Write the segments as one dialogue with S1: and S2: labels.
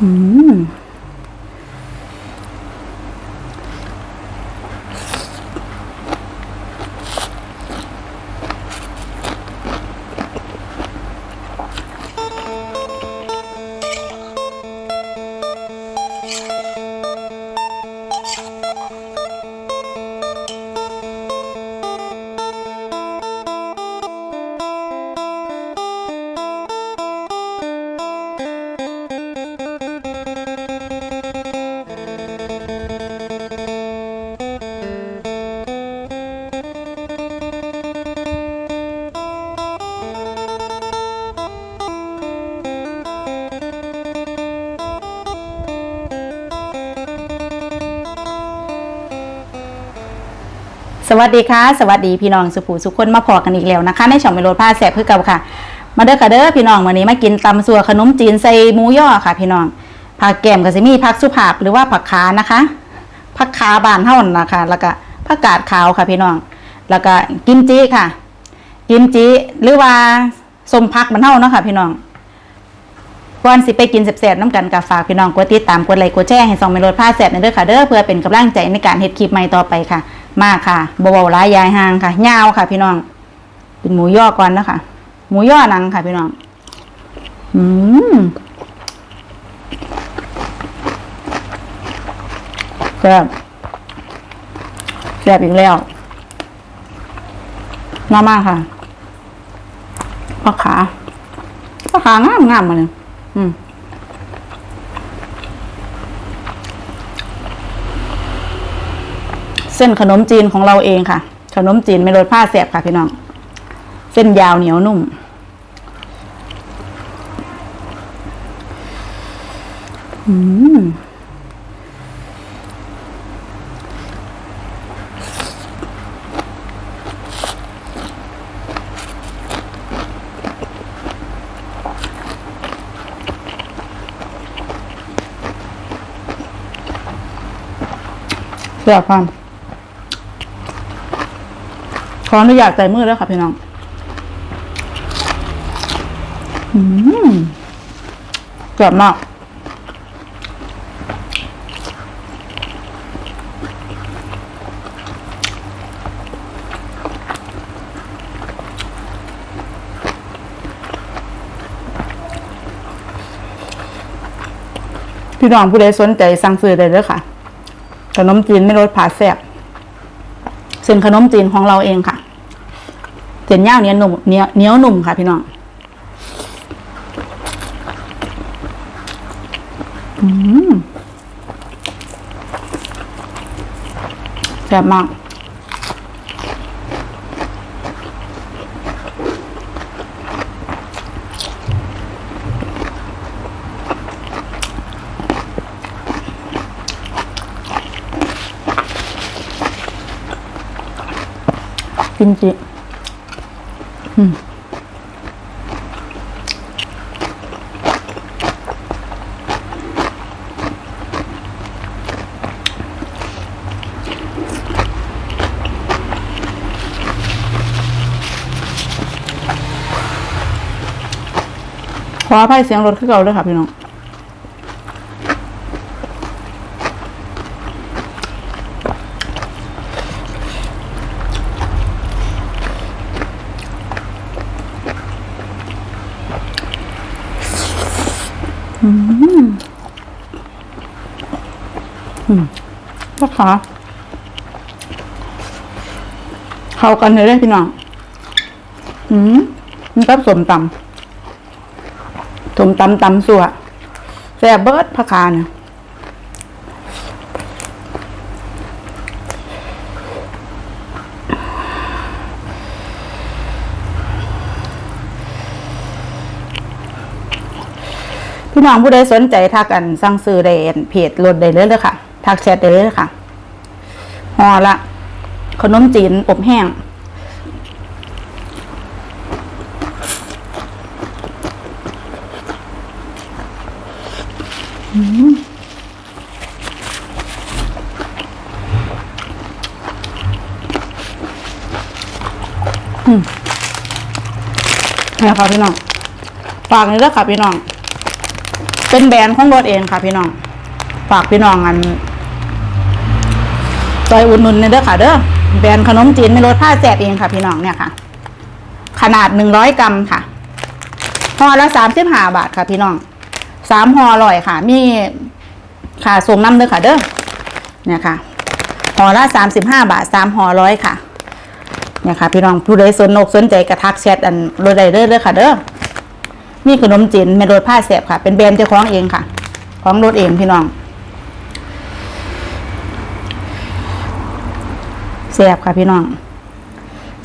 S1: อื สวัสดีค่ะสวัสดีพี่น้องสุภูสุขคนมาพอกันอีกแล้วนะคะในช่องเมโลดผ้าแสบเพื่อเก่าค่ะ มาเด้อค่ะเด้อพี่น้องวันนี้มากินตำสัวขนมจีนใส่หมูย่อค่ะ พี่น้องผักแก้มกับซิมีผักสุภาพหรือว่าผักขานะคะผักขาบานเท่านนะคะ แล้วก็ผักกาดขาวค่ะพี่น้อง แล้วก็กิมจิค่ะ กิมจิหรือว่าสมพักมันเท่าเนาะค่ะพี่น้องก่อนสิไปกินแซ่บๆน้ำกันกับฝากพี่น้องกดติดตามกดไลค์กดแชร์ให้ส่องเมโลดผ้าแซ่บในเด้อค่ะเด้อเพื่อเป็นกำลังใจในการเฮ็ดคลิปใหม่ต่อไปค่ะ มากค่ะเบาๆร้ายยายหางค่ะยาวค่ะ พี่น้อง เป็นหมูย่อก่อนนะคะหมูย่อหนังค่ะพี่น้อง อืมแซ่บแซ่บอีกแล้วมามากค่ะผักขาผักขางามงามมาเลยอืม ส้นขนมจีนของเราเองค่ะ ขนมจีนไม่โรยผ้าแสบค่ะพี่น้อง เส้นยาวเหนียวนุ่ม อืมเสียความ ขออนุญาตใส่มือแล้วค่ะพี่น้องอืมเกือบมากพี่น้องผู้ใดสนใจสั่งซื้อได้เลยค่ะขนมจีนไม่รสผาแซ่บ เส้นขนมจีนของเราเองค่ะ เส้นย่างเนี้ยนุ่มเนี้ยเหนียวนุ่มค่ะ พี่น้องอืมแซ่บมาก กิมจิขออภัยเสียงรถขึ้นเก่าด้วยค่ะพี่น้อง นะคะ เข้ากันเลยได้พี่น้อง อืมมันก็สมตำสมตำตำสัวแซ่บเบิร์ดผักคาเนี่ยพี่น้องผู้ใดสนใจทักกันสั่งซื้อได้เพจรถได้เลยเลยค่ะ ทักแชทได้เลยค่ะ ห่อละขนมจีนอบแห้งนี่ค่ะพี่น้องฝากนี่ด้วยค่ะพี่น้อง เป็นแบรนด์ของรถเองค่ะพี่น้อง ฝากพี่น้องอัน ซอยอุดหนุนในเด้อค่ะ เด้อแบรนด์ขนมจีนในรถผ้าแจกเองค่ะ พี่น้องเนี่ยค่ะ ขนาดหนึ่งร้อยกรัมค่ะห่อละสามสิบห้าบาทค่ะ พี่น้องสามห่ออร่อยค่ะ มีค่ะส่งน้ำเด้อค่ะเด้อเนี่ยค่ะห่อละสามสิบห้าบาทสามห่อร้อยค่ะเนี่ยค่ะ พี่น้องผู้ใดสนอกสนใจกระทักแชทอันโรดไดเดอร์เด้อค่ะ เด้อนี่ขนมจีนเมโลดผ้าแสบค่ะ เป็นแบรนด์เจ้าของเองค่ะ ของรถเองพี่น้อง แสบค่ะพี่น้อง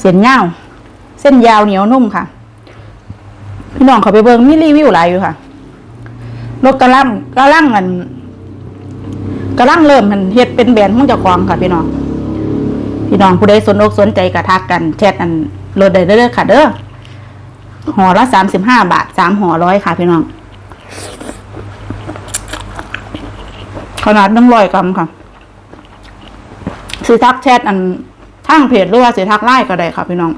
S1: เส้นยาว เส้นยาวเหนียวนุ่มค่ะ พี่น้องเขาไปเบิ่งมีรีวิวหลายอยู่ค่ะรถกระล่ำกระล่างมันกระล่างเริ่มมันเฮ็ดเป็นแบรนด์ของเจ้าของค่ะ พี่น้อง พี่น้องผู้ใดสนอกสนใจกระทักกันแชทอันโหลดได้เด้อค่ะเด้อห่อละสามสิบห้าบาทสามห่อร้อยค่ะ พี่น้อง ขนาดหนึ่งร้อยกรัมค่ะ สิทักแชทอันทางเพจหรือว่าสิทักไลน์ก็ได้ค่ะพี่น้อง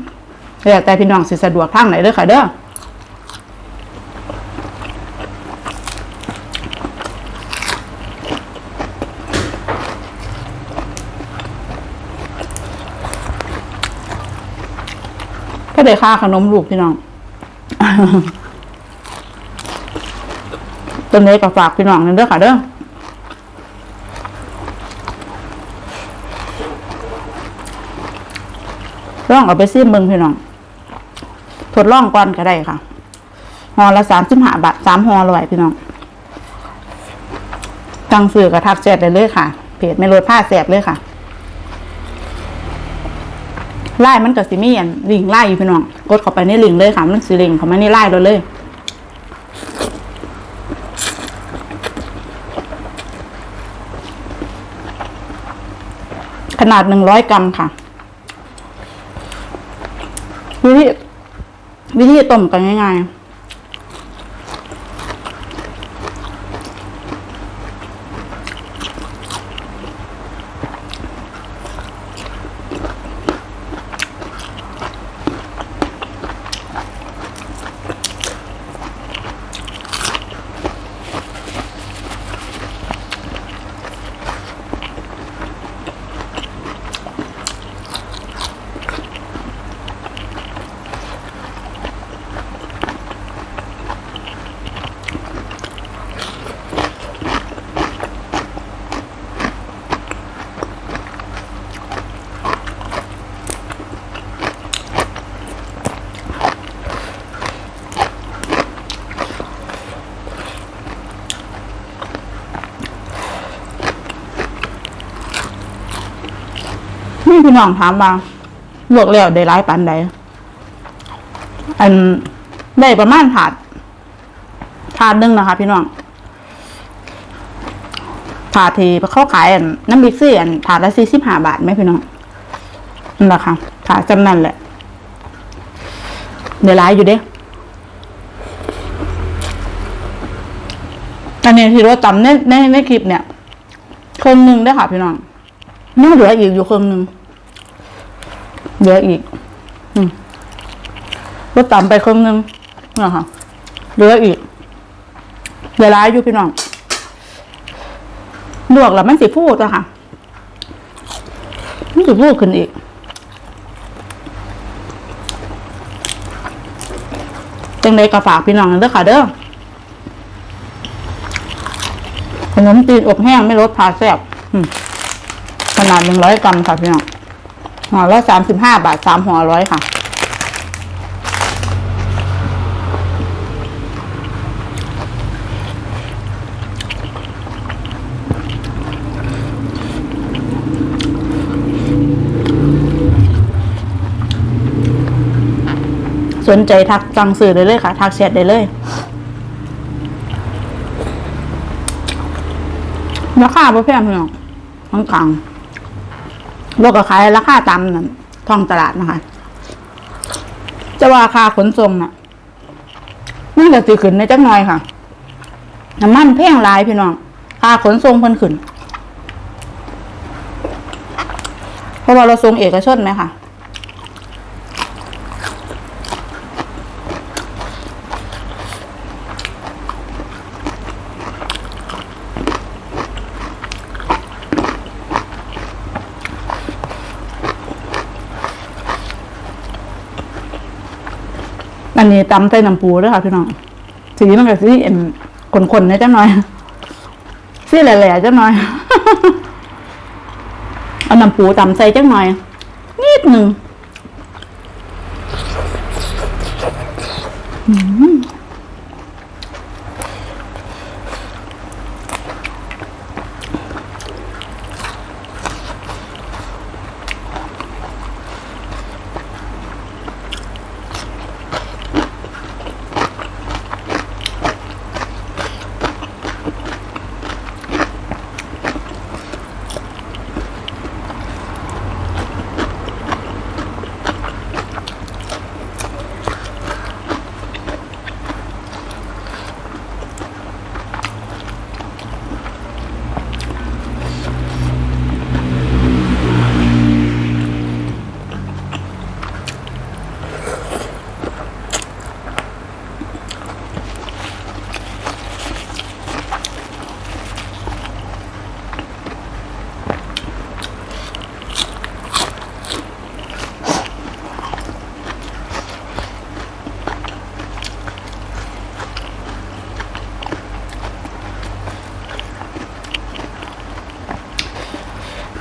S1: แล้วแต่พี่น้องสิสะดวกทางไหนเด้อค่ะเด้อก็ได้ค่าขนมลูกพี่น้องตัวนี้ก็ฝากพี่น้องนั่นเด้อค่ะเด้อ ลองเอาไปซิมเบิงพี่น้องทดลองก่อนก็ได้ค่ะห่อละสามสิบห้าบาทสามห่อร้อยพี่น้องตังซื้อกระทักแชทได้เลยค่ะ เพจไม่ลดผ้าแสบเลยค่ะไล่มันก็สิมีอันลิงไล่อยู่พี่น้องกดเข้าไปในลิงเลยค่ะมันสิลิงเข้ามาในไล่เราเลยขนาดหนึ่งร้อยกรัมค่ะ วิธีวิธีต้มกันง่ายๆนี่ พี่น้องถามว่าลวกแล้วได้ร้ายปันใดอันได้ประมาณถาดถาดหนึงนะคะ พี่น้องถาดที่เขาขายอันน้ำบิ๊กซี่อันถาดละสี่สิบห้าบาทไหมพี่น้องนั่นแหละค่ะถาดจำนั่นแหละเดี๋ยวร้ายอยู่เด้อันนี้ที่เราจำในในในคลิปเนี่ยครึ่งหนึ่งได้ค่ะพี่น้องยังเหลืออีกอยู่ครึ่งหนึ่ง เหลืออีก อืมเราจำไปครึ่งนึงนี่ค่ะเหลืออีกเดี๋ยวร้ายอยู่พี่น้องลวกแล้วมันสิพูดอะค่ะมันสิพูดขึ้นอีก จังเลยก็ฝากพี่น้องเด้อค่ะ เด้อขนมจีนอบแห้งไม่ลดพาแซ่บขนาดหนึ่งร้อยกรัมค่ะพี่น้อง ห่อละสามสิบห้าบาทสามห่อร้อยค่ะ สนใจทักจังสื่อได้เลยค่ะ ทักแชทได้เลยราคาบ่แพงพี่น้องกลางกลางๆ โลกก็ขายราคาตามนั่นท้องตลาดนะคะจะว่าค่าขนส่งน่ะมันก็สิขึ้นในจักหน่อยค่ะน้ำมันแพงหลายพี่น้องค่าขนส่งเพิ่นขึ้น เพราะว่าเราส่งเอกชนไหมค่ะ นนี้ตำใส่น้ำปูด้วยค่ะพี่น้องสีมันก็สีเอ็นขนๆนะจ้าน้อยสีแหล่ๆจ้าน้อยเอาน้ำปูตำใส่จ้าน้อยนิดหนึ่ง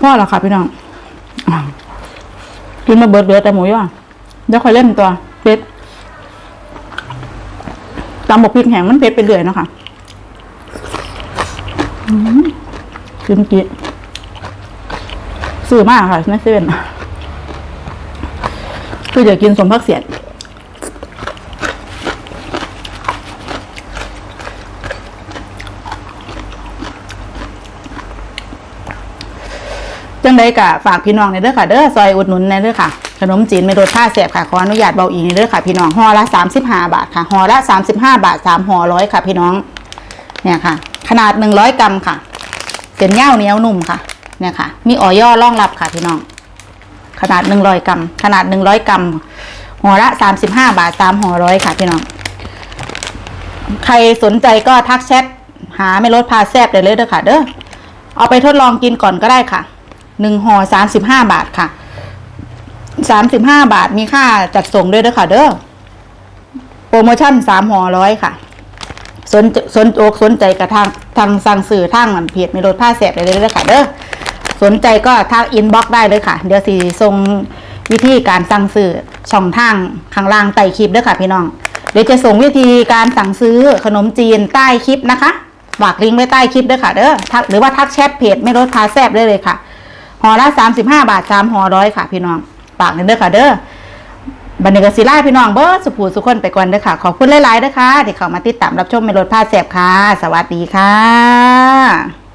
S1: พ่อแล้วค่ะพี่น้องกินมาเบิดเหลือแต่หมูย่อเดี๋ยวค่อยเล่นตัวเป็ดตำบกพริกแห้งมันเผ็ดไปเรื่อยนะคะอืมกินกิซื้อมากค่ะในเซเว่นคืออยากกินสมพักเสียด จังใดกะฝากพี่น้องในเด้อค่ะ เด้อซอยอุดหนุนในเด้อค่ะ ขนมจีนไม่รสผ้าแสบค่ะขออนุญาตเบาอีกในเด้อค่ะ พี่น้องห่อละสามสิบห้าบาทค่ะห่อละสามสิบห้าบาทสามห่อร้อยค่ะ พี่น้องเนี่ยค่ะ ขนาดหนึ่งร้อยกรัมค่ะเส้นเง่าเนี้ยวนุ่มค่ะเนี่ยค่ะ มีออย่อรองรับค่ะพี่น้อง ขนาดหนึ่งร้อยกรัม ขนาดหนึ่งร้อยกรัมห่อละสามสิบห้าบาทสามห่อร้อยค่ะ พี่น้อง ใครสนใจก็ทักแชทหาไม่ลดพาแซบได้เลยเด้อค่ะ เด้อเอาไปทดลองกินก่อนก็ได้ค่ะ หนึ่งห่อสามสิบห้าบาทค่ะสามสิบห้าบาทมีค่าจัดส่งด้วยเด้อค่ะเด้อโปรโมชั่นสามห่อร้อยค่ะ สนสนอกสนใจกับทางทางสั่งสื่อทางเพจมีรถผ้าแสบได้เลยเด้อค่ะเด้อสนใจก็ทักอินบ็อกได้เลยค่ะ เดี๋ยวสีส่งวิธีการสั่งซื้อช่องทางข้างล่างใต้คลิปเด้อค่ะพี่น้องเดี๋ยวจะส่งวิธีการสั่งซื้อขนมจีนใต้คลิปนะคะฝากลิงก์ไว้ใต้คลิปด้วยค่ะเด้อทักหรือว่าทักแชทเพจไม่ลดพาแซบได้เลยค่ะ ห่อละสามสิบห้าบาทสามห่อร้อยค่ะ พี่น้องปากเด้อค่ะ เด้อบันเดกศิลาพี่น้องเบอร์สุภูสุคนไปก่อนเด้อค่ะ ขอบคุณหลายๆเด้อค่ะที่เข้ามาติดตามรับชมไม่ลดพาแสบค่ะ สวัสดีค่ะ